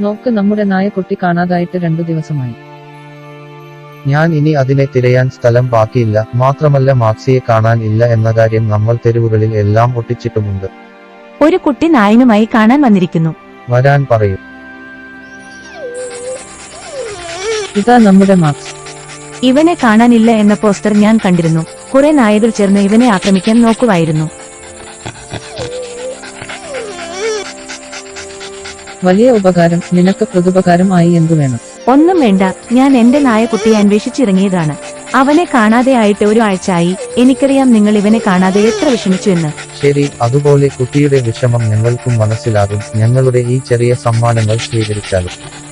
നോക്ക് നമ്മുടെ നായക്കുട്ടി കാണാതായിട്ട് രണ്ടു ദിവസമായി. ഞാൻ ഇനി അതിനെ തിരയാൻ സ്ഥലം ബാക്കിയില്ല മാത്രമല്ല മാക്സിയെ കാണാൻ ഇല്ല എന്ന കാര്യം നമ്മൾ തെരുവുകളിൽ എല്ലാം ഒട്ടിച്ചിട്ടുമുണ്ട്. ഒരു കുട്ടി നായനുമായി കാണാൻ വന്നിരിക്കുന്നു. വരാൻ പറയും. ഇതാ നമ്മുടെ മാക്സ്. ഇവനെ കാണാനില്ല എന്ന പോസ്റ്റർ ഞാൻ കണ്ടിരുന്നു. കുറെ നായകൾ ചേർന്ന് ഇവനെ ആക്രമിക്കാൻ നോക്കുമായിരുന്നു വലിയ ഉപകാരം നിനക്ക് പ്രതുപകാരം ആയി എന്തു വേണം? ഒന്നും വേണ്ട. ഞാൻ എന്റെ നായക്കുട്ടിയെ അന്വേഷിച്ചിറങ്ങിയതാണ്. അവനെ കാണാതെ ആയിട്ട് ഒരു ആഴ്ചയായി. എനിക്കറിയാം നിങ്ങൾ ഇവനെ കാണാതെ എത്ര വിഷമിച്ചു എന്ന്. ശരി അതുപോലെ കുട്ടിയുടെ വിഷമം ഞങ്ങൾക്കും മനസ്സിലാകും. ഞങ്ങളുടെ ഈ ചെറിയ സമ്മാനങ്ങൾ സ്വീകരിച്ചാലും.